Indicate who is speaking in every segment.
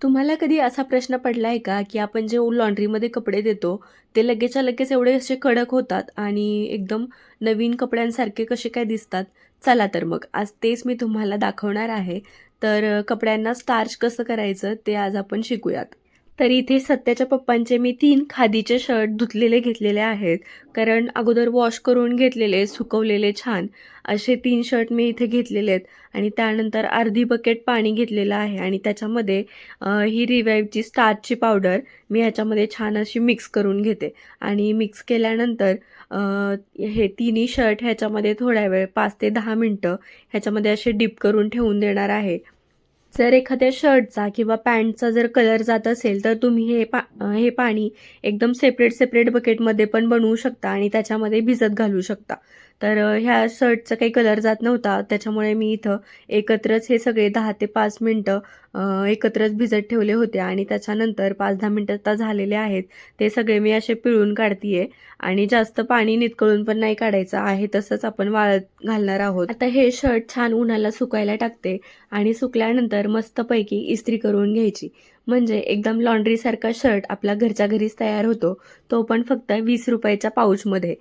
Speaker 1: तुम्हाला कधी असा प्रश्न पडला आहे का की आपण जे लॉन्ड्रीमध्ये कपडे देतो ते लगेचच्या लगेच एवढे असे कडक होतात आणि एकदम नवीन कपड्यांसारखे कसे काय दिसतात? चला तर मग. आज तेच मी तुम्हाला दाखवणार आहे. तर कपड्यांना स्टार्च कसं करायचं ते आज आपण शिकूयात. तर इथे सत्याच्या पप्पांचे मी तीन खादीचे शर्ट धुतलेले घेतलेले आहेत. कारण अगोदर वॉश करून घेतलेले सुकवलेले छान. असे तीन शर्ट मी इथे घेतलेले आहेत. आणि त्यानंतर अर्धी बकेट पाणी घेतलेलं आहे. आणि त्याच्यामध्ये ही रिवाईवची स्टार्चची पावडर मी ह्याच्यामध्ये छान अशी मिक्स करून घेते. आणि मिक्स केल्यानंतर हे तिन्ही शर्ट ह्याच्यामध्ये थोड्या वेळ पाच ते दहा मिनटं ह्याच्यामध्ये असे डिप करून ठेवून देणार आहे. जर एखाद्या शर्टचा किंवा पॅन्टचा जर कलर जात असेल तर तुम्ही हे पा हे पाणी एकदम सेपरेट सेपरेट बकेटमध्ये पण बनवू शकता आणि त्याच्यामध्ये भिजत घालू शकता. तर ह्या शर्टचा काही कलर जात नव्हता. त्याच्यामुळे मी इथं एकत्रच हे सगळे दहा ते पाच मिनटं एकत्रच भिजत ठेवले होते. आणि त्याच्यानंतर पाच दहा मिनटं आता झालेले आहेत. ते सगळे मी असे पिळून काढतीये. आणि जास्त पाणी नितकळून पण नाही काढायचं. आहे तसंच आपण वाळत घालणार आहोत. आता हे शर्ट छान उन्हाला सुकायला टाकते. आणि सुकल्यानंतर मस्तपैकी इस्त्री करून घ्यायची. म्हणजे एकदम लॉन्ड्रीसारखा शर्ट आपला घरच्या घरीच तयार होतो. तो पण फक्त वीस रुपयाच्या पाऊचमध्ये.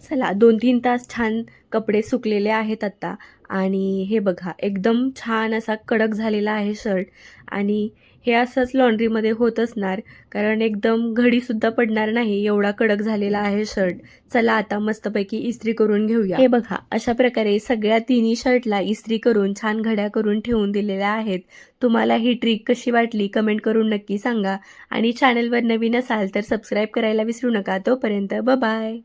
Speaker 1: चला दोन तीन तास छान कपडे सुकलेले आहेत आत्ता आणि हे बघा एकदम छान असा कडक झालेला आहे शर्ट. आणि हे असंच लॉन्ड्रीमध्ये होत असणार कारण एकदम घडीसुद्धा पडणार नाही एवढा कडक झालेला आहे शर्ट. चला आता मस्तपैकी इस्त्री करून घेऊया. हे बघा अशा प्रकारे सगळ्या तिन्ही शर्टला इस्त्री करून छान घड्या करून ठेवून दिलेल्या आहेत. तुम्हाला ही ट्रिक कशी वाटली कमेंट करून नक्की सांगा. आणि चॅनलवर नवीन असाल तर सबस्क्राईब करायला विसरू नका. तोपर्यंत बाय